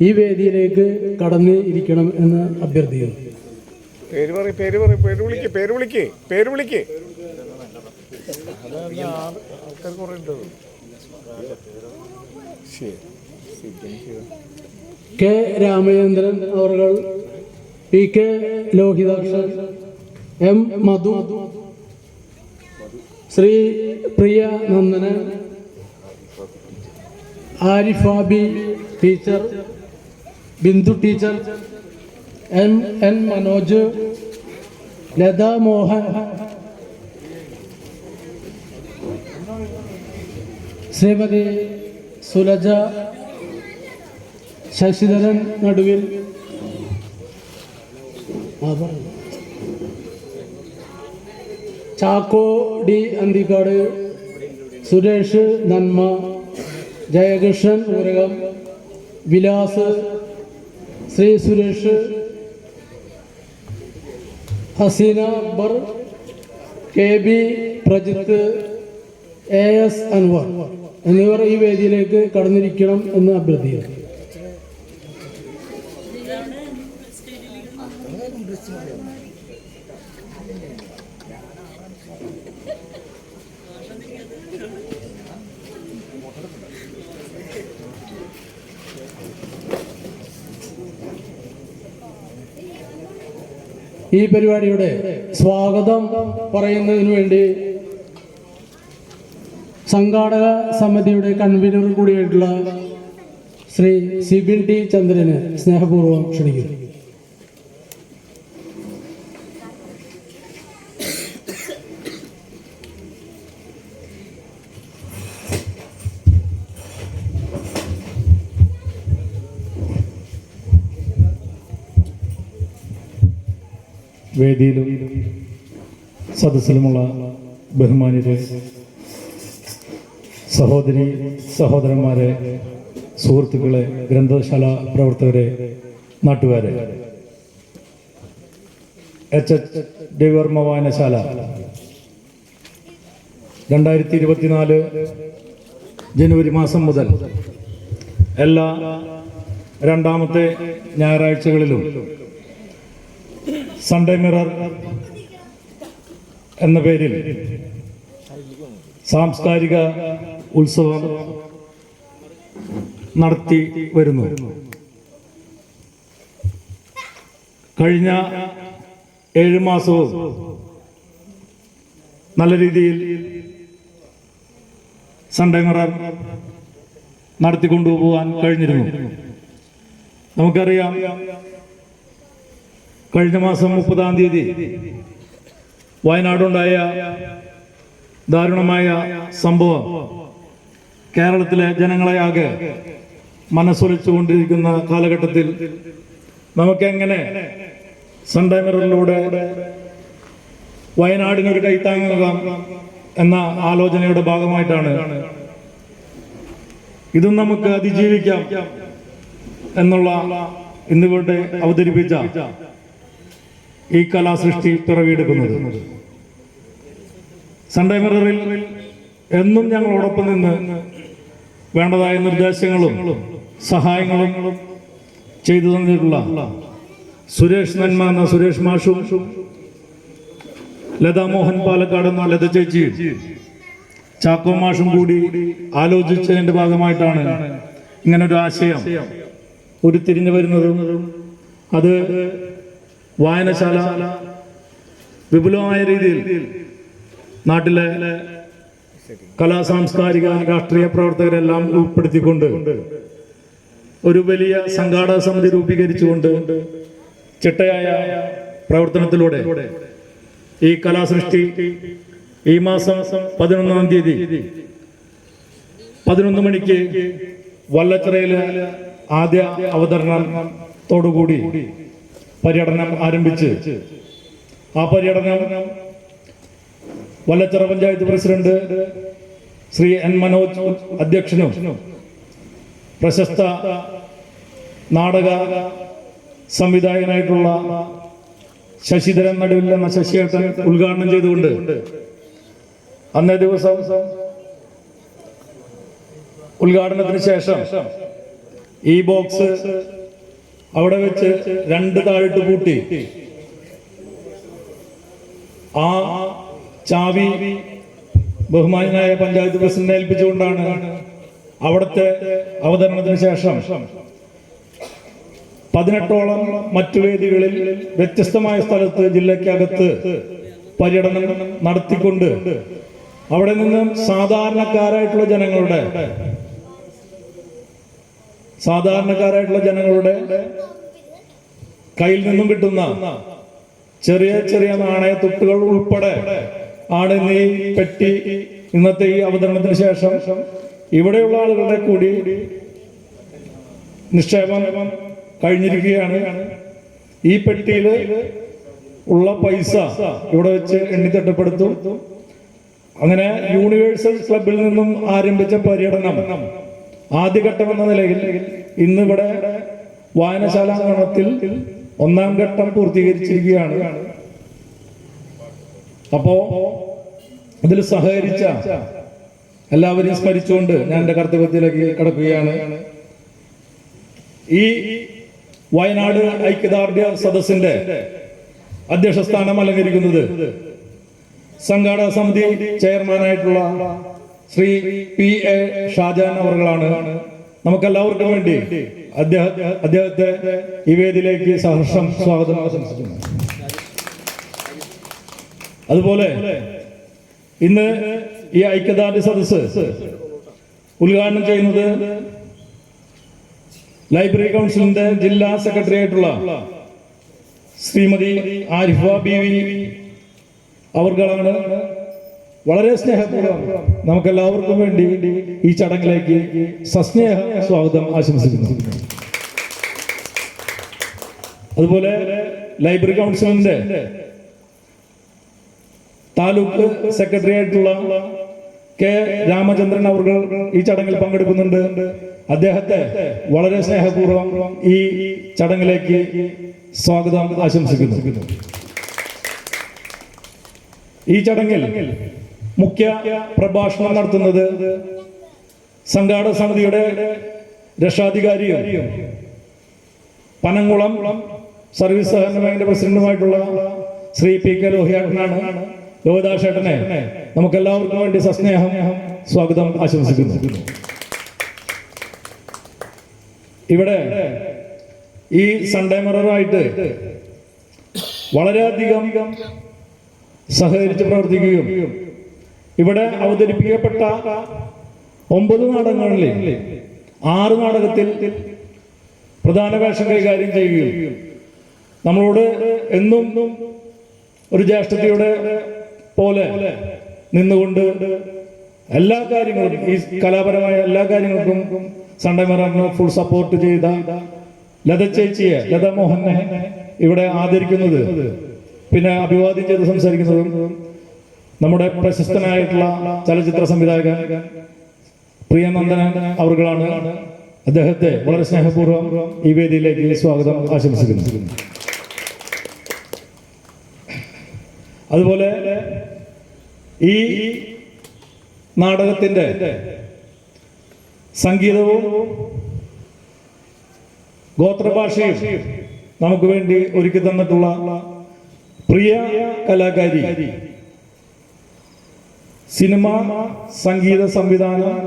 ഈ വേദിയിലേക്ക് കടന്ന് ഇരിക്കണം എന്ന് അഭ്യർത്ഥിക്കുന്നു. പേര് പറയും പേര് പറയും പേര് വിളിക്ക് പേര് വിളിക്ക് പേര് വിളിക്ക്. ആൾക്കാർ കുറെ ഉണ്ട് ശരി കെ രാമചന്ദ്രൻ അവർ P K Lohithakshan M Madhu Sree Priya Nandanan Arifabi teacher Bindu teacher M N Manoj Latha Mohan Srimathi Sulaja Sasidharan നടുവിൽ. ചാക്കോ ഡി അന്തിക്കാട് സുരേഷ് നന്മ Jayakrishnan Oorakam Vilas Sree Suresh Haseena Akbar K B Prajith A S Anwar. എന്നിവർ ഈ വേദിയിലേക്ക് കടന്നിരിക്കണം എന്ന് അഭ്യർത്ഥിക്കുന്നു. ഈ പരിപാടിയുടെ സ്വാഗതം പറയുന്നതിന് വേണ്ടി സംഘാടക സമിതിയുടെ കൺവീനർ കൂടിയായിട്ടുള്ള ശ്രീ സിബിൻ ടി ചന്ദ്രന് സ്നേഹപൂർവം ക്ഷണിക്കുന്നു. വേദിയിലും സദസ്സിലുമുള്ള ബഹുമാനിത സഹോദരി സഹോദരന്മാരെ സുഹൃത്തുക്കളെ ഗ്രന്ഥശാല പ്രവർത്തകരെ നാട്ടുകാരെ. എച്ച് എച്ച് ഡിവർമ്മ വായനശാല രണ്ടായിരത്തി ഇരുപത്തിനാല് ജനുവരി മാസം മുതൽ എല്ലാ രണ്ടാമത്തെ ഞായറാഴ്ചകളിലും സൺഡേ മിറർ എന്ന പേരിൽ സാംസ്കാരിക ഉത്സവം നടത്തി വരുന്നു. കഴിഞ്ഞ ഏഴ് മാസവും നല്ല രീതിയിൽ സൺഡേ മിറർ നടത്തിക്കൊണ്ടുപോകാൻ കഴിഞ്ഞിരുന്നു. നമുക്കറിയാം കഴിഞ്ഞ മാസം മുപ്പതാം തീയതി വയനാടുണ്ടായ ദാരുണമായ സംഭവം. കേരളത്തിലെ ജനങ്ങളെ ആകെ മനസ്സൊലിച്ചുകൊണ്ടിരിക്കുന്ന കാലഘട്ടത്തിൽ നമുക്കെങ്ങനെ സൺഡേ മിററിലൂടെ വയനാടിനൊരു കൈത്താങ്ങാകാം എന്ന ആലോചനയുടെ ഭാഗമായിട്ടാണ് ഇതും നമുക്ക് അതിജീവിക്കാം എന്നുള്ള ഇന്നിവിടെ അവതരിപ്പിച്ച ഈ കലാസൃഷ്ടി പിറവിയെടുക്കുന്നത് സൺഡേ മിററിൽ എന്നും ഞങ്ങളോടൊപ്പം നിന്ന് വേണ്ടതായ നിർദ്ദേശങ്ങളും സഹായങ്ങളും ചെയ്തു തന്നിട്ടുള്ള സുരേഷ് നന്മ എന്ന സുരേഷ് മാഷും ലതാ മോഹൻ പാലക്കാട് എന്ന ലത ചേച്ചി ചാക്കോ മാഷും കൂടി ആലോചിച്ചതിന്റെ ഭാഗമായിട്ടാണ് ഇങ്ങനൊരു ആശയം ഉരുത്തിരിഞ്ഞു വരുന്നതും അത് വായനശാല വിപുലമായ രീതിയിൽ നാട്ടിലെ കലാ സാംസ്കാരിക രാഷ്ട്രീയ പ്രവർത്തകരെല്ലാം ഉൾപ്പെടുത്തിക്കൊണ്ട് ഒരു വലിയ സംഘാടക സമിതി രൂപീകരിച്ചുകൊണ്ട് ചിട്ടയായ പ്രവർത്തനത്തിലൂടെ ഈ കലാസൃഷ്ടി ഈ മാസം പതിനൊന്നാം തീയതി പതിനൊന്ന് മണിക്ക് വല്ലച്ചിറയിലെ ആദ്യ അവതരണത്തോടുകൂടി പര്യടനം ആരംഭിച്ച് ആ പര്യടനം വല്ലച്ചിറ പഞ്ചായത്ത് പ്രസിഡന്റ് ശ്രീ എൻ മനോജ് അധ്യക്ഷനും പ്രശസ്ത നാടക സംവിധായകനായിട്ടുള്ള ശശിധരൻ നടുവിൽ എന്ന ശശിയേട്ടൻ ഉദ്ഘാടനം ചെയ്തുകൊണ്ട് അന്നേ ദിവസം ഉദ്ഘാടനത്തിന് ശേഷം ഈ ബോക്സ് അവിടെ വെച്ച് രണ്ട് താഴിട്ട് പൂട്ടി. ആ ചാവി ബഹുമാനായ പഞ്ചായത്ത് പ്രസിഡന്റിനെ ഏൽപ്പിച്ചുകൊണ്ടാണ് അവിടുത്തെ അവതരണത്തിന് ശേഷം പതിനെട്ടോളം മറ്റു വേദികളിൽ വ്യത്യസ്തമായ സ്ഥലത്ത് ജില്ലയ്ക്കകത്ത് പര്യടനം നടത്തിക്കൊണ്ട് അവിടെ നിന്നും സാധാരണക്കാരായിട്ടുള്ള ജനങ്ങളുടെ സാധാരണക്കാരായിട്ടുള്ള ജനങ്ങളുടെ കയ്യിൽ നിന്നും കിട്ടുന്ന ചെറിയ ചെറിയ നാണയത്തുട്ടുകൾ ഉൾപ്പെടെ ആണ് ഇന്ന് ഈ പെട്ടി ഇന്നത്തെ ഈ അവതരണത്തിന് ശേഷം ഇവിടെയുള്ള ആളുകളുടെ കൂടി നിക്ഷേപം കഴിഞ്ഞിരിക്കുകയാണ്. ഈ പെട്ടിയിൽ ഉള്ള പൈസ ഇവിടെ വെച്ച് എണ്ണി തിട്ടപ്പെടുത്തും അങ്ങനെ യൂണിവേഴ്സൽ ക്ലബിൽ നിന്നും ആരംഭിച്ച പര്യടനം ആദ്യഘട്ടം എന്ന നിലയിൽ ഇന്നിവിടെ വായനശാലാങ്കണത്തിൽ ഒന്നാം ഘട്ടം പൂർത്തീകരിച്ചിരിക്കുകയാണ്. അപ്പോ ഇതിൽ സഹകരിച്ച എല്ലാവരെയും സ്മരിച്ചുകൊണ്ട് ഞാൻ എന്റെ കർത്തവ്യത്തിലേക്ക് കടക്കുകയാണ്. ഈ വയനാട് ഐക്യദാർഢ്യ സദസ്സിന്റെ അധ്യക്ഷ സ്ഥാനം അലങ്കരിക്കുന്നത് സംഘാടക സമിതി ചെയർമാനായിട്ടുള്ള ശ്രീ പി എ ഷാജാൻ അവർകളാണ് നമുക്കെല്ലാവർക്കും വേണ്ടി അദ്ദേഹ അദ്ദേഹത്തെ ഈ വേദിയിലേക്ക് സഹർഷം സ്വാഗതം ആശംസിക്കുന്നു. അതുപോലെ ഇന്ന് ഈ ഐക്യദാർഢ്യ സദസ്സ് ഉദ്ഘാടനം ചെയ്യുന്നത് ലൈബ്രറി കൗൺസിലിന്റെ ജില്ലാ സെക്രട്ടറി ആയിട്ടുള്ള ശ്രീമതി ആരിഫ ബി വി അവർകളാണ് വളരെ സ്നേഹപൂർവം നമുക്കെല്ലാവർക്കും വേണ്ടി ഈ ചടങ്ങിലേക്ക് സസ്നേഹ സ്വാഗതം ആശംസിക്കുന്നു. അതുപോലെ ലൈബ്രറി കൗൺസിലിന്റെ താലൂക്ക് സെക്രട്ടറി ആയിട്ടുള്ള കെ രാമചന്ദ്രൻ അവർ ഈ ചടങ്ങിൽ പങ്കെടുക്കുന്നുണ്ട്. അദ്ദേഹത്തെ വളരെ സ്നേഹപൂർവം ഈ ചടങ്ങിലേക്ക് സ്വാഗതം ആശംസിക്കുന്നു. ഈ ചടങ്ങിൽ മുഖ്യ പ്രഭാഷണം നടത്തുന്നത് സംഘാടക സമിതിയുടെ രക്ഷാധികാരിയും പനങ്കുളം സർവീസ് സഹകരണ ബാങ്കിന്റെ പ്രസിഡന്റുമായിട്ടുള്ള ശ്രീ പി കെ ലോഹിയാട്ടനാണ് ലോഹിതാഷേട്ടനെ നമുക്ക് എല്ലാവർക്കും വേണ്ടി സസ്നേഹം സ്വാഗതം ആശംസിക്കുന്നു. ഇവിടെ ഈ സൺഡേ മററായിട്ട് വളരെയധികം സഹകരിച്ച് പ്രവർത്തിക്കുകയും ഇവിടെ അവതരിപ്പിക്കപ്പെട്ട ഒമ്പത് നാടകങ്ങളിൽ ആറ് നാടകത്തിൽ പ്രധാന വേഷം കൈകാര്യം ചെയ്യുകയും നമ്മളോട് എന്നും ഒരു ജ്യേഷ്ഠതയുടെ പോലെ നിന്നുകൊണ്ട് എല്ലാ കാര്യങ്ങളും ഈ കലാപരമായ എല്ലാ കാര്യങ്ങൾക്കും സൺഡേ മിററിന് ഫുൾ സപ്പോർട്ട് ചെയ്ത ലത ചേച്ചിയെ ലത മോഹനെ ഇവിടെ ആദരിക്കുന്നത് പിന്നെ അഭിവാദ്യം ചെയ്ത് സംസാരിക്കുന്നതും നമ്മുടെ പ്രശസ്തനായിട്ടുള്ള ചലച്ചിത്ര സംവിധായകൻ പ്രിയനന്ദനൻ അവർകളാണ് അദ്ദേഹത്തെ വളരെ സ്നേഹപൂർവം ഈ വേദിയിലേക്ക് സ്വാഗതം ആശംസിക്കുന്നു. അതുപോലെ ഈ നാടകത്തിന്റെ സംഗീതവും ഗോത്രഭാഷയും നമുക്ക് വേണ്ടി ഒരുക്കി തന്നിട്ടുള്ള പ്രിയ കലാകാരി സിനിമ സംഗീത സംവിധാനം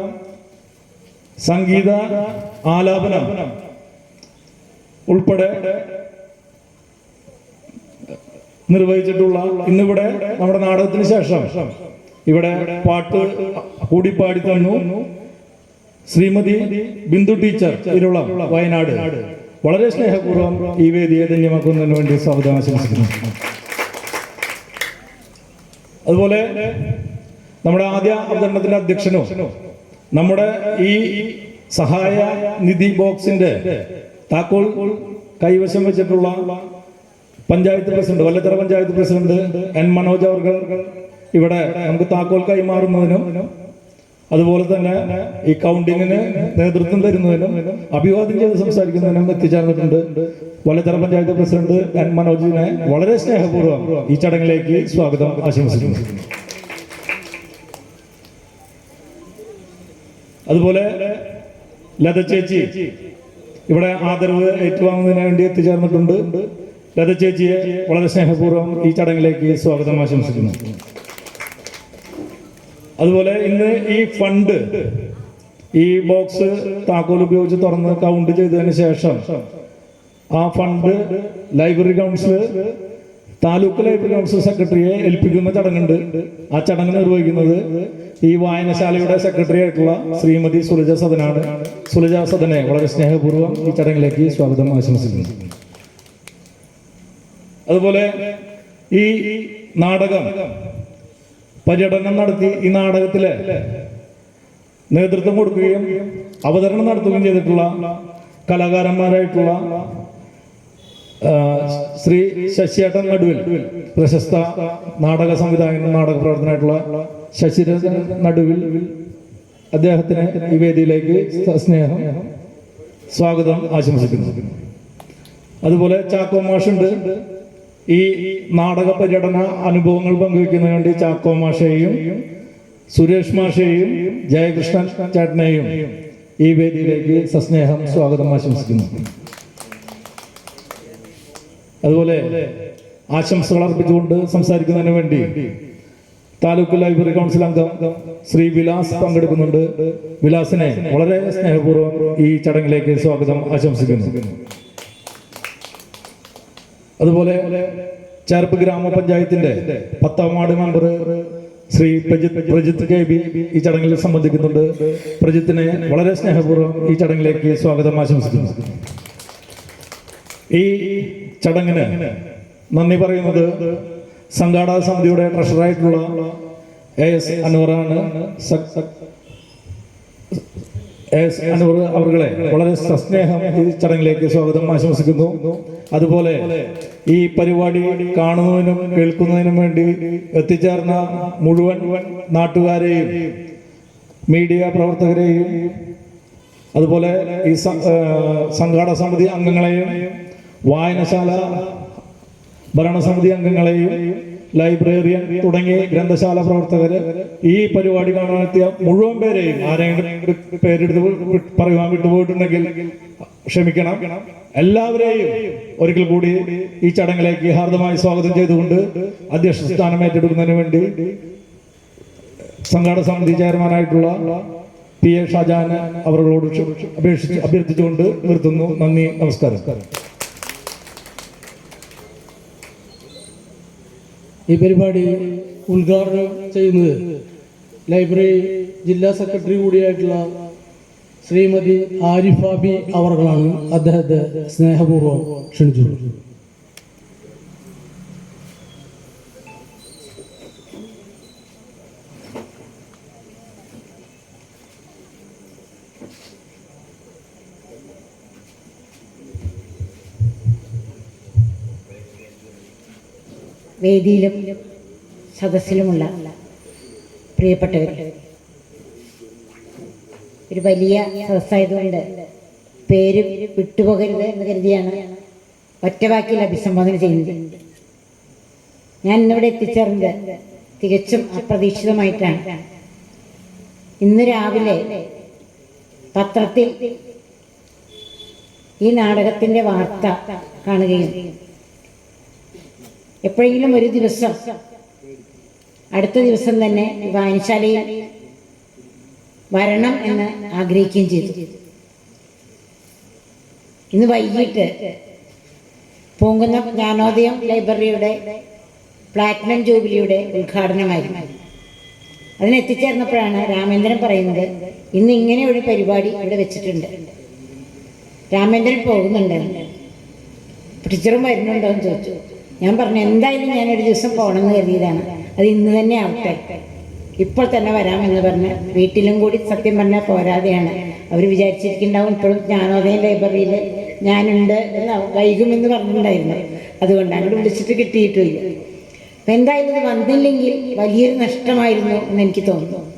സംഗീത ആലാപനം ഉൾപ്പെടെ നിർവഹിച്ചിട്ടുള്ള ഇന്നിവിടെ നമ്മുടെ നാടകത്തിന് ശേഷം ഇവിടെ പാട്ട് കൂടി പാടി തന്നു ശ്രീമതി ബിന്ദു ടീച്ചർ ഇരുളം വയനാട്. വളരെ സ്നേഹപൂർവം ഈ വേദിയെ ധന്യമാക്കുന്നതിന് വേണ്ടി സ്വാഗതം ആശംസിക്കുന്നു. അതുപോലെ നമ്മുടെ ആദ്യ അവതരണത്തിന്റെ അധ്യക്ഷനോ നമ്മുടെ ഈ സഹായ നിധി ബോക്സിന്റെ താക്കോൽ കൈവശം വെച്ചിട്ടുള്ള panchayat president Vallathara panchayat president N Manoj അവർ ഇവിടെ നമുക്ക് താക്കോൽ കൈമാറുന്നതിനും അതുപോലെ തന്നെ ഈ കൗണ്ടിങ്ങിന് നേതൃത്വം തരുന്നതിനും അഭിവാദ്യം ചെയ്ത് സംസാരിക്കുന്നതിനും എത്തിച്ചേർന്നിട്ടുണ്ട് വല്ലത്തറ പഞ്ചായത്ത് പ്രസിഡന്റ് എൻ മനോജിനെ വളരെ സ്നേഹപൂർവം ഈ ചടങ്ങിലേക്ക് സ്വാഗതം ആശംസിക്കുന്നു. അതുപോലെ ലത ചേച്ചി ഇവിടെ ആദരവ് ഏറ്റുവാങ്ങുന്നതിന് വേണ്ടി എത്തിച്ചേർന്നിട്ടുണ്ട്. ലത ചേച്ചിയെ വളരെ സ്നേഹപൂർവം ഈ ചടങ്ങിലേക്ക് സ്വാഗതം ആശംസിക്കുന്നു. അതുപോലെ ഇന്ന് ഈ ഫണ്ട് ഈ ബോക്സ് താക്കോൽ ഉപയോഗിച്ച് തുറന്ന് കൗണ്ട് ചെയ്തതിന് ശേഷം ആ fund library council taluk library council സെക്രട്ടറിയെ ഏൽപ്പിക്കുന്ന ചടങ്ങുണ്ട്. ആ ചടങ്ങ് നിർവഹിക്കുന്നത് ഈ വായനശാലയുടെ സെക്രട്ടറി ആയിട്ടുള്ള ശ്രീമതി സുലജ സദനാണ്. സുലജ സദനെ വളരെ സ്നേഹപൂർവം ഈ ചടങ്ങിലേക്ക് സ്വാഗതം ആശംസിക്കുന്നു. അതുപോലെ ഈ നാടകം പര്യടനം നടത്തി ഈ നാടകത്തിലെ നേതൃത്വം കൊടുക്കുകയും അവതരണം നടത്തുകയും ചെയ്തിട്ടുള്ള കലാകാരന്മാരായിട്ടുള്ള ശ്രീ ശശിയേട്ടൻ നടുവിൽ പ്രശസ്ത നാടക സംവിധായകനും നാടക പ്രവർത്തനമായിട്ടുള്ള ശശിരഥൻ നടുവിൽ അദ്ദേഹത്തിന് ഈ വേദിയിലേക്ക് സ്നേഹം സ്വാഗതം ആശംസിക്കുന്നു. അതുപോലെ ചാക്കോ മാഷുണ്ട്. ഈ നാടക പര്യടന അനുഭവങ്ങൾ പങ്കുവെക്കുന്നതിന് വേണ്ടി ചാക്കോ മാഷയെയും സുരേഷ് മാഷയെയും ജയകൃഷ്ണൻ ചേട്ടനെയും ഈ വേദിയിലേക്ക് സസ്നേഹം സ്വാഗതം ആശംസിക്കുന്നു. അതുപോലെ ആശംസകൾ അർപ്പിച്ചുകൊണ്ട് സംസാരിക്കുന്നതിന് വേണ്ടി താലൂക്ക് ലൈബ്രറി കൗൺസിൽ അംഗം ശ്രീ വിലാസ് പങ്കെടുക്കുന്നുണ്ട്. വിലാസിനെ വളരെ സ്നേഹപൂർവം ഈ ചടങ്ങിലേക്ക് സ്വാഗതം ആശംസിക്കുന്നു. അതുപോലെ ചേർപ്പ് ഗ്രാമപഞ്ചായത്തിന്റെ പത്താം ward member Sree Prajith Prajith K B ഈ ചടങ്ങിൽ സംബന്ധിക്കുന്നുണ്ട്. പ്രജിത്തിനെ വളരെ സ്നേഹപൂർവം ഈ ചടങ്ങിലേക്ക് സ്വാഗതം ആശംസിക്കുന്നു. ഈ ചടങ്ങിന് നന്ദി പറയുന്നത് സംഘാടക സമിതിയുടെ ട്രഷറായിട്ടുള്ള എ എസ് അനുവറാണ് സ- എസ് അൻവർ അവരുടെ വളരെ സസ്നേഹം ഈ ചടങ്ങിലേക്ക് സ്വാഗതം ആശംസിക്കുന്നു. അതുപോലെ ഈ പരിപാടി കാണുന്നതിനും കേൾക്കുന്നതിനും വേണ്ടി എത്തിച്ചേർന്ന മുഴുവൻ നാട്ടുകാരെയും മീഡിയ പ്രവർത്തകരെയും അതുപോലെ ഈ സംഘാടക സമിതി അംഗങ്ങളെയും വായനശാല ഭരണസമിതി അംഗങ്ങളെയും ലൈബ്രറിയൻ തുടങ്ങി ഗ്രന്ഥശാല പ്രവർത്തകര് ഈ പരിപാടി കാണാനെത്തിയ മുഴുവൻ പേരെയും ആരെങ്കിലും പേരെടുത്ത് പറയുവാൻ വിട്ടുപോയിട്ടുണ്ടെങ്കിൽ ക്ഷമിക്കണം. എല്ലാവരെയും ഒരിക്കൽ കൂടി ഈ ചടങ്ങിലേക്ക് ഹാർദമായി സ്വാഗതം ചെയ്തുകൊണ്ട് അധ്യക്ഷ സ്ഥാനം ഏറ്റെടുക്കുന്നതിന് വേണ്ടി സംഘാടക സമിതി ചെയർമാനായിട്ടുള്ള പി എ ഷാജാൻ അവരോട് അപേക്ഷിച്ച് അഭ്യർത്ഥിച്ചുകൊണ്ട് നിർത്തുന്നു. നന്ദി നമസ്കാരം. ഈ പരിപാടി ഉദ്ഘാടനം ചെയ്യുന്നത് ലൈബ്രറി ജില്ലാ സെക്രട്ടറി കൂടിയായിട്ടുള്ള ശ്രീമതി ആരിഫാബി അവർകളാണ് അദ്ദേഹത്തെ സ്നേഹപൂർവം ക്ഷണിച്ചു. വേദിയിലും സദസ്സിലുമുള്ള പ്രിയപ്പെട്ടവർ ഒരു വലിയ സദസ്സായതുകൊണ്ട് പേര് വിട്ടുപോകരുത് എന്ന് കരുതിയാണ് ഒറ്റവാക്കിൽ അഭിസംബോധന ചെയ്യുന്നത്. ഞാൻ ഇന്നിവിടെ എത്തിച്ചേർന്നത് തികച്ചും അപ്രതീക്ഷിതമായിട്ടാണ്. ഇന്ന് രാവിലെ പത്രത്തിൽ ഈ നാടകത്തിന്റെ വാർത്ത കാണുകയും എപ്പോഴെങ്കിലും ഒരു ദിവസം. അടുത്ത ദിവസം തന്നെ വായനശാലയിൽ വരണം എന്ന് ആഗ്രഹിക്കുകയും ചെയ്തു. ഇന്ന് വൈകിട്ട് പൂങ്കുന്ന ജ്ഞാനോദയം ലൈബ്രറിയുടെ പ്ലാറ്റിനം ജൂബിലിയുടെ ഉദ്ഘാടനമായിരുന്നു. അതിന് എത്തിച്ചേർന്നപ്പോഴാണ് രാമേന്ദ്രൻ പറയുന്നത് ഇന്ന് ഇങ്ങനെ ഒരു പരിപാടി ഇവിടെ വെച്ചിട്ടുണ്ട്. രാമേന്ദ്രൻ പോകുന്നുണ്ട്. ടീച്ചറും വരുന്നുണ്ടോ എന്ന് ചോദിച്ചു. ഞാൻ പറഞ്ഞു എന്തായാലും ഞാനൊരു ദിവസം പോകണമെന്ന് കരുതിയതാണ്. അത് ഇന്ന് തന്നെ ആവട്ടെ. ഇപ്പോൾ തന്നെ വരാമെന്ന് പറഞ്ഞ് വീട്ടിലും കൂടി സത്യം പറഞ്ഞാൽ പോരാതെയാണ്. അവർ വിചാരിച്ചിരിക്കുന്നുണ്ടാവും ഇപ്പോഴും ജ്ഞാനോദയം ലൈബ്രറിയിൽ ഞാനുണ്ട് എന്ന് വൈകുമെന്ന് പറഞ്ഞിട്ടുണ്ടായിരുന്നു. അതുകൊണ്ട് അങ്ങോട്ട് വിളിച്ചിട്ട് കിട്ടിയിട്ടില്ല. അപ്പം എന്തായാലും ഇത് വന്നില്ലെങ്കിൽ വലിയൊരു നഷ്ടമായിരുന്നു എന്ന് എനിക്ക് തോന്നുന്നു.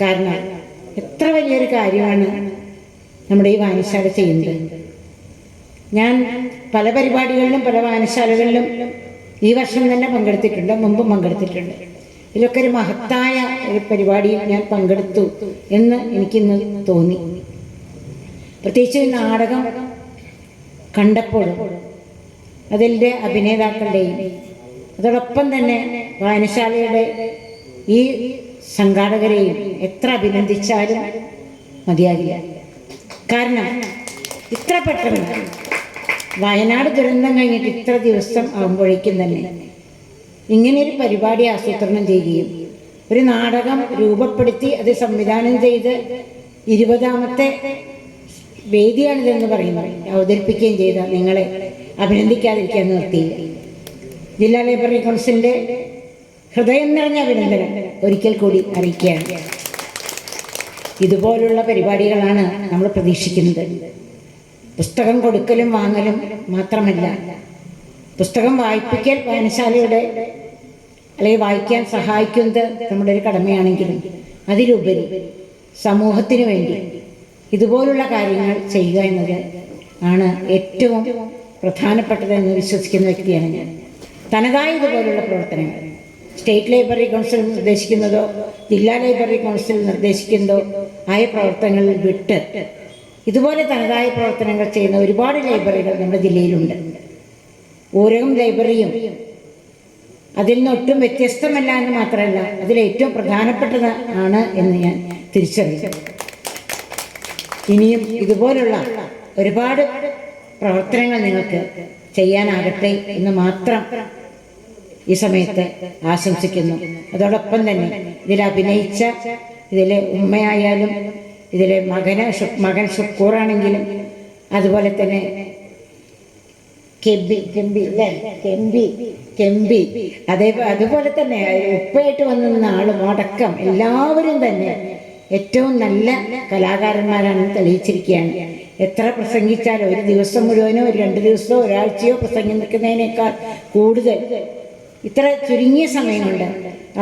കാരണം എത്ര വലിയൊരു കാര്യമാണ് നമ്മുടെ ഈ വായനശാല ചെയ്യുന്നത്. ഞാൻ പല പരിപാടികളിലും പല വായനശാലകളിലും ഈ വർഷം തന്നെ പങ്കെടുത്തിട്ടുണ്ട് മുമ്പും പങ്കെടുത്തിട്ടുണ്ട്. ഇതിലൊക്കെ ഒരു മഹത്തായ ഒരു പരിപാടിയിൽ ഞാൻ പങ്കെടുത്തു എന്ന് എനിക്കിന്ന് തോന്നി. പ്രത്യേകിച്ച് നാടകം കണ്ടപ്പോൾ അതിന്റെ അഭിനേതാക്കളുടെയും അതോടൊപ്പം തന്നെ വായനശാലയുടെ ഈ സംഘാടകരെയും എത്ര അഭിനന്ദിച്ചാലും മതിയാകില്ല. കാരണം ഇത്ര പെട്ടെന്ന് വയനാട് ദുരന്തം കഴിഞ്ഞിട്ട് ഇത്ര ദിവസം ആകുമ്പോഴേക്കും തന്നെ ഇങ്ങനെയൊരു പരിപാടി ആസൂത്രണം ചെയ്യുകയും ഒരു നാടകം രൂപപ്പെടുത്തി അത് സംവിധാനം ചെയ്ത് ഇരുപതാമത്തെ വേദിയാണിതെന്ന് പറയുന്നത്. അവതരിപ്പിക്കുകയും ചെയ്ത നിങ്ങളെ അഭിനന്ദിക്കാതിരിക്കാൻ നിർത്തി. ജില്ലാ ലൈബ്രറി കൗൺസിലിന്റെ ഹൃദയം നിറഞ്ഞ അഭിനന്ദനം ഒരിക്കൽ കൂടി അറിയിക്കുകയാണ്. ഇതുപോലുള്ള പരിപാടികളാണ് നമ്മൾ പ്രതീക്ഷിക്കുന്നത്. പുസ്തകം കൊടുക്കലും വാങ്ങലും മാത്രമല്ല. പുസ്തകം വായിപ്പിക്കൽ വായനശാലയുടെ അല്ലെങ്കിൽ വായിക്കാൻ സഹായിക്കുന്നത് നമ്മുടെ ഒരു കടമയാണെങ്കിലും അതിലുപരി സമൂഹത്തിന് വേണ്ടി ഇതുപോലുള്ള കാര്യങ്ങൾ ചെയ്യുക എന്നത് ആണ് ഏറ്റവും പ്രധാനപ്പെട്ടതെന്ന് വിശ്വസിക്കുന്ന വ്യക്തിയാണ് ഞാൻ. തനതായ ഇതുപോലുള്ള പ്രവർത്തനങ്ങൾ. സ്റ്റേറ്റ് ലൈബ്രറി കൗൺസിൽ നിർദ്ദേശിക്കുന്നതോ ജില്ലാ ലൈബ്രറി കൗൺസിൽ നിർദ്ദേശിക്കുന്നതോ ആയ പ്രവർത്തനങ്ങളിൽ വിട്ട് ഇതുപോലെ തനതായ പ്രവർത്തനങ്ങൾ ചെയ്യുന്ന ഒരുപാട് ലൈബ്രറികൾ നമ്മുടെ ജില്ലയിലുണ്ട്. ഓരോ ലൈബ്രറിയും അതിൽ നിന്ന് ഒട്ടും വ്യത്യസ്തമല്ല എന്ന് മാത്രമല്ല അതിൽ ഏറ്റവും പ്രധാനപ്പെട്ടത് ആണ് എന്ന് ഞാൻ തിരിച്ചറിയുന്നു. ഇനിയും ഇതുപോലുള്ള ഒരുപാട് പ്രവർത്തനങ്ങൾ നിങ്ങൾക്ക് ചെയ്യാനാകട്ടെ എന്ന് മാത്രം ഈ സമയത്ത് ആശംസിക്കുന്നു. അതോടൊപ്പം തന്നെ ഇതിൽ അഭിനയിച്ച ഇതിലെ ഉമ്മയായാലും ഇതിലെ മകന് മകൻ ഷുക്കൂറാണെങ്കിലും അതുപോലെ തന്നെ കെമ്പി കെമ്പി അല്ലേ? കെമ്പി കെമ്പി. അതേ അതുപോലെ തന്നെ ഉപ്പയായിട്ട് വന്ന ആളും അടക്കം എല്ലാവരും തന്നെ ഏറ്റവും നല്ല കലാകാരന്മാരാണ് തെളിയിച്ചിരിക്കുകയാണ്. എത്ര പ്രസംഗിച്ചാലും ഒരു ദിവസം മുഴുവനോ ഒരു രണ്ട് ദിവസമോ ഒരാഴ്ചയോ പ്രസംഗം നിൽക്കുന്നതിനേക്കാൾ കൂടുതൽ ഇത്ര ചുരുങ്ങിയ സമയം കൊണ്ട്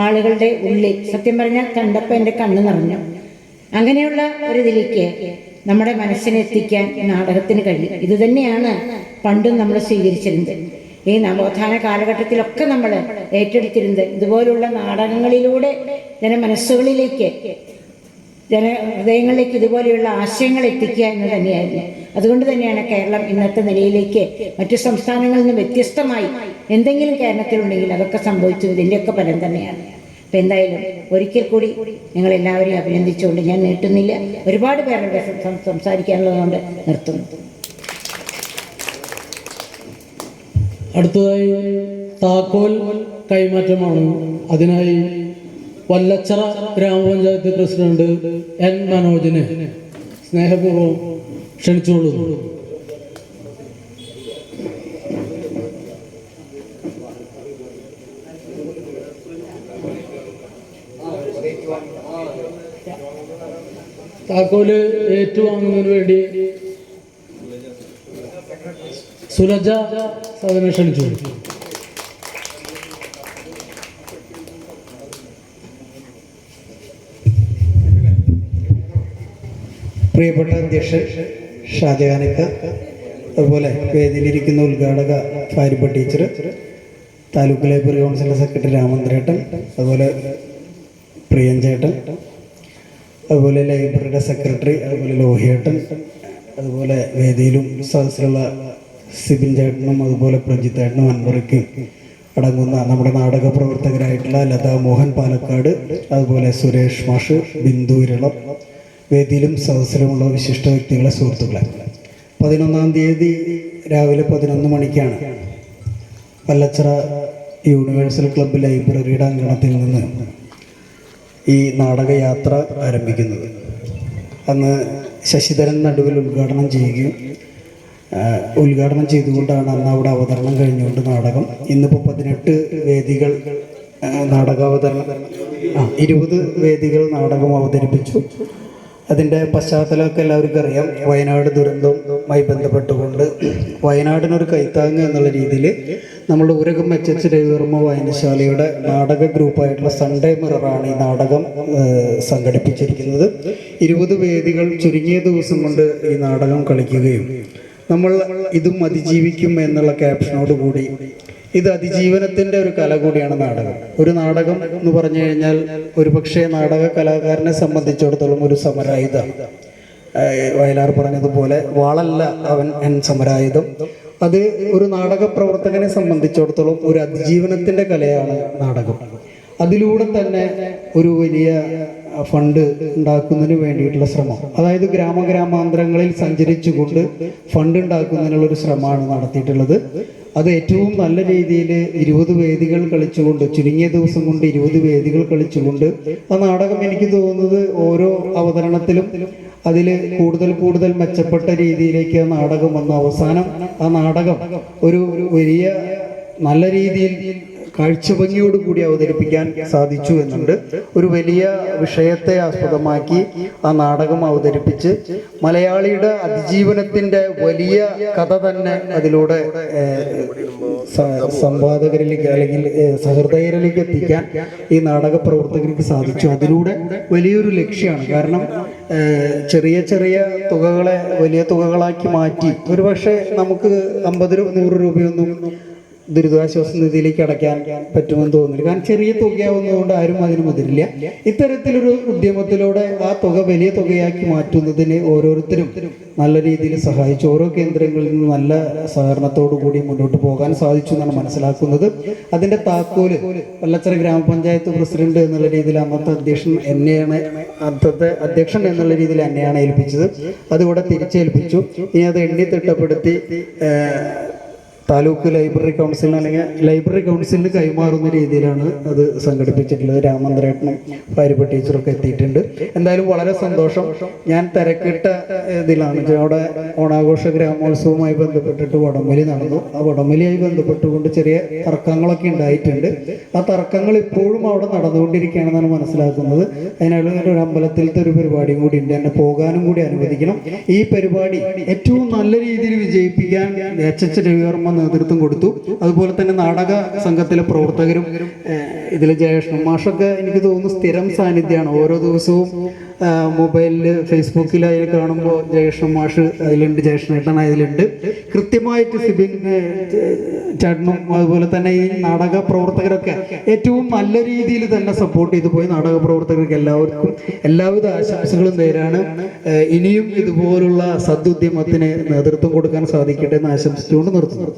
ആളുകളുടെ ഉള്ളിൽ. സത്യം പറഞ്ഞാൽ കണ്ടപ്പോൾ എന്റെ കണ്ണ് നിറഞ്ഞു. അങ്ങനെയുള്ള ഒരു ഇതിലേക്ക് നമ്മുടെ മനസ്സിനെ എത്തിക്കാൻ നാടകത്തിന് കഴിയും. ഇത് തന്നെയാണ് പണ്ടും നമ്മൾ സ്വീകരിച്ചിരുന്നത്. ഈ നവോത്ഥാന കാലഘട്ടത്തിലൊക്കെ നമ്മൾ ഏറ്റെടുത്തിരുന്നത് ഇതുപോലുള്ള നാടകങ്ങളിലൂടെ ജനമനസ്സുകളിലേക്ക് ജന ഹൃദയങ്ങളിലേക്ക് ഇതുപോലെയുള്ള ആശയങ്ങൾ എത്തിക്കുക എന്ന് തന്നെയായിരുന്നു. അതുകൊണ്ട് തന്നെയാണ് കേരളം ഇന്നത്തെ നിലയിലേക്ക് മറ്റു സംസ്ഥാനങ്ങളിൽ നിന്ന് വ്യത്യസ്തമായി എന്തെങ്കിലും കേരളത്തിലുണ്ടെങ്കിൽ അതൊക്കെ സംഭവിച്ചു ഇതിന്റെയൊക്കെ ഫലം തന്നെയാണ്. അപ്പം എന്തായാലും ഒരിക്കൽ കൂടി നിങ്ങൾ എല്ലാവരെയും അഭിനന്ദിച്ചുകൊണ്ട് ഞാൻ നീട്ടുന്നില്ല. ഒരുപാട് പേരുടെ സംസാരിക്കാനുള്ളതുകൊണ്ട് നിർത്തുന്നു. അടുത്തതായി താക്കോൽ കൈമാറ്റമാണ്. അതിനായി വല്ലച്ചറ ഗ്രാമപഞ്ചായത്ത് പ്രസിഡന്റ് എൻ മനോജിനെ സ്നേഹപൂർവം ക്ഷണിച്ചുകൊള്ളുന്നു. താക്കോൽ ഏറ്റുവാങ്ങുന്നതിന് വേണ്ടി സുലജ സദനെ ക്ഷണിച്ചു. പ്രിയപ്പെട്ട അധ്യക്ഷൻ ഷാജഹാനിക്ക അതുപോലെ വേദിയിലിരിക്കുന്ന ഉദ്ഘാടക ഫാരിപ്പ ടീച്ചർ താലൂക്ക് ലൈബ്രറി കൗൺസിലിന്റെ സെക്രട്ടറി രാമന്ദ്രേട്ടൻ അതുപോലെ പ്രിയൻ ചേട്ടൻ അതുപോലെ ലൈബ്രറിയുടെ സെക്രട്ടറി അതുപോലെ ലോഹിയേട്ടൻ അതുപോലെ വേദിയിലും സദസ്സിലുള്ള സിബിൻ ചേട്ടനും അതുപോലെ പ്രജിത്തേട്ടനും അൻവറയ്ക്കും അടങ്ങുന്ന നമ്മുടെ നാടക പ്രവർത്തകരായിട്ടുള്ള ലതാ മോഹൻ പാലക്കാട് അതുപോലെ സുരേഷ് മാഷ് ബിന്ദു ഇരളം വേദിയിലും സദസ്സിലുമുള്ള വിശിഷ്ട വ്യക്തികളെ സുഹൃത്തുക്കളെ. പതിനൊന്നാം തീയതി രാവിലെ പതിനൊന്ന് മണിക്കാണ് പല്ലച്ചിറ യൂണിവേഴ്സൽ ക്ലബ്ബ് ലൈബ്രറിയുടെ അങ്കണത്തിൽ നിന്ന് ഈ നാടകയാത്ര ആരംഭിക്കുന്നത്. അന്ന് ശശിധരൻ നടുവിൽ ഉദ്ഘാടനം ചെയ്യുകയും ഉദ്ഘാടനം ചെയ്തുകൊണ്ടാണ് അന്ന് അവിടെ അവതരണം കഴിഞ്ഞുകൊണ്ട് നാടകം. ഇന്നിപ്പോൾ പതിനെട്ട് വേദികൾ നാടകാവതരണം ഇരുപത് വേദികൾ നാടകം അവതരിപ്പിച്ചു. അതിന്റെ പശ്ചാത്തലമൊക്കെ എല്ലാവർക്കും അറിയാം. വയനാട് ദുരന്തവുമായി ബന്ധപ്പെട്ടുകൊണ്ട് വയനാടിനൊരു കൈത്താങ്ങ് എന്നുള്ള രീതിയിൽ നമ്മൾ ഉരകം എച്ച് എച്ച് രവിവർമ്മ വായനശാലയുടെ നാടക ഗ്രൂപ്പായിട്ടുള്ള സൺഡേ മിററാണ് ഈ നാടകം സംഘടിപ്പിച്ചിരിക്കുന്നത്. ഇരുപത് വേദികൾ ചുരുങ്ങിയ ദിവസം കൊണ്ട് ഈ നാടകം കളിക്കുകയും നമ്മൾ ഇതും അതിജീവിക്കും എന്നുള്ള ക്യാപ്ഷനോട് കൂടി ഇത് അതിജീവനത്തിന്റെ ഒരു കല കൂടിയാണ് നാടകം. ഒരു നാടകം എന്ന് പറഞ്ഞു കഴിഞ്ഞാൽ ഒരുപക്ഷെ നാടക കലാകാരനെ സംബന്ധിച്ചിടത്തോളം ഒരു സമരായുധ. ഏഹ്, വയലാർ പറഞ്ഞതുപോലെ വാളല്ല അവൻ എൻ സമരായുധം. അത് ഒരു നാടക പ്രവർത്തകനെ സംബന്ധിച്ചിടത്തോളം ഒരു അതിജീവനത്തിന്റെ കലയാണ് നാടകം. അതിലൂടെ തന്നെ ഒരു വലിയ ഫണ്ട് ഉണ്ടാക്കുന്നതിന് വേണ്ടിയിട്ടുള്ള ശ്രമം. അതായത് ഗ്രാമഗ്രാമാന്തരങ്ങളിൽ സഞ്ചരിച്ചുകൊണ്ട് ഫണ്ട് ഉണ്ടാക്കുന്നതിനുള്ള ഒരു ശ്രമമാണ് നടത്തിയിട്ടുള്ളത്. അത് ഏറ്റവും നല്ല രീതിയിൽ ഇരുപത് വേദികൾ കളിച്ചുകൊണ്ട് ചുരുങ്ങിയ ദിവസം കൊണ്ട് ഇരുപത് വേദികൾ കളിച്ചുകൊണ്ട് ആ നാടകം എനിക്ക് തോന്നുന്നത് ഓരോ അവതരണത്തിലും അതിൽ കൂടുതൽ കൂടുതൽ മെച്ചപ്പെട്ട രീതിയിലേക്ക് ആ നാടകം വന്ന. അവസാനം ആ നാടകം ഒരു വലിയ നല്ല രീതിയിൽ കാഴ്ചഭംഗിയോട് കൂടി അവതരിപ്പിക്കാൻ സാധിച്ചു എന്നുണ്ട്. ഒരു വലിയ വിഷയത്തെ ആസ്പദമാക്കി ആ നാടകം അവതരിപ്പിച്ച് മലയാളിയുടെ അതിജീവനത്തിന്റെ വലിയ കഥ തന്നെ അതിലൂടെ സംവാദകരിലേക്ക് അല്ലെങ്കിൽ സഹൃദയരിലേക്ക് എത്തിക്കാൻ ഈ നാടക പ്രവർത്തകർക്ക് സാധിച്ചു. അതിലൂടെ വലിയൊരു ലക്ഷ്യമാണ്. കാരണം ചെറിയ ചെറിയ തുകകളെ വലിയ തുകകളാക്കി മാറ്റി. ഒരുപക്ഷെ നമുക്ക് അമ്പത് നൂറ് രൂപയൊന്നും ദുരിതാശ്വാസ നിധിയിലേക്ക് അടയ്ക്കാൻ പറ്റുമെന്ന് തോന്നുന്നില്ല. കാരണം ചെറിയ തുകയാവുന്നതുകൊണ്ട് ആരും അതിന് മുതിരില്ല. ഇത്തരത്തിലൊരു ഉദ്യമത്തിലൂടെ ആ തുക വലിയ തുകയാക്കി മാറ്റുന്നതിന് ഓരോരുത്തരും നല്ല രീതിയിൽ സഹായിച്ചു. ഓരോ കേന്ദ്രങ്ങളിൽ നിന്ന് നല്ല സഹകരണത്തോടു കൂടി മുന്നോട്ട് പോകാൻ സാധിച്ചു എന്നാണ് മനസ്സിലാക്കുന്നത്. അതിന്റെ താക്കോൽ വല്ലച്ചറ ഗ്രാമപഞ്ചായത്ത് പ്രസിഡന്റ് എന്നുള്ള രീതിയിൽ അന്നത്തെ അധ്യക്ഷൻ എന്നെയാണ് അന്നത്തെ അധ്യക്ഷൻ എന്നുള്ള രീതിയിൽ എന്നെയാണ് ഏൽപ്പിച്ചത്. അതുകൂടെ തിരിച്ചേൽപ്പിച്ചു. ഇനി അത് എണ്ണി തിട്ടപ്പെടുത്തി താലൂക്ക് ലൈബ്രറി കൗൺസിലിന് അല്ലെങ്കിൽ ലൈബ്രറി കൗൺസിലിന് കൈമാറുന്ന രീതിയിലാണ് അത് സംഘടിപ്പിച്ചിട്ടുള്ളത്. രാമന്ദ്രേട്ടന് ഭാര്യപ്പ ടീച്ചറൊക്കെ എത്തിയിട്ടുണ്ട്. എന്തായാലും വളരെ സന്തോഷം. ഞാൻ തിരക്കിട്ട ഇതിലാണ്. അവിടെ ഓണാഘോഷ ഗ്രാമോത്സവവുമായി ബന്ധപ്പെട്ടിട്ട് വടംവലി നടന്നു. ആ വടംവലിയായി ബന്ധപ്പെട്ടുകൊണ്ട് ചെറിയ തർക്കങ്ങളൊക്കെ ഉണ്ടായിട്ടുണ്ട്. ആ തർക്കങ്ങൾ ഇപ്പോഴും അവിടെ നടന്നുകൊണ്ടിരിക്കുകയാണെന്നാണ് മനസ്സിലാക്കുന്നത്. അതിനുള്ള ഒരു അമ്പലത്തിലത്തെ ഒരു പരിപാടിയും കൂടി ഉണ്ട്. എന്നെ പോകാനും കൂടി അനുവദിക്കണം. ഈ പരിപാടി ഏറ്റവും നല്ല രീതിയിൽ വിജയിപ്പിക്കാൻ എച്ച് എച്ച് രവിവർമ്മ നേതൃത്വം കൊടുത്തു. അതുപോലെ തന്നെ നാടക സംഘത്തിലെ പ്രവർത്തകരും ഇതിലെ ജയകൃഷ്ണൻ മാഷൊക്കെ എനിക്ക് തോന്നുന്നു സ്ഥിരം സാന്നിധ്യമാണ്. ഓരോ ദിവസവും മൊബൈലിൽ ഫേസ്ബുക്കിൽ അതിൽ കാണുമ്പോൾ ജയകൃഷ്ണൻ മാഷ് അതിലുണ്ട് ജയകൃഷ്ണേട്ടൻ അതിലുണ്ട്. കൃത്യമായിട്ട് സിബിൻ ചേട്ടനും അതുപോലെ തന്നെ ഈ നാടക പ്രവർത്തകരൊക്കെ ഏറ്റവും നല്ല രീതിയിൽ തന്നെ സപ്പോർട്ട് ചെയ്തു പോയി നാടക പ്രവർത്തകർക്ക് എല്ലാവർക്കും എല്ലാവിധ ആശംസകളും നേരാണ്. ഇനിയും ഇതുപോലുള്ള സദുദ്യമത്തിന് നേതൃത്വം കൊടുക്കാൻ സാധിക്കട്ടെ എന്ന് ആശംസിച്ചുകൊണ്ട് നിർത്തുന്നു.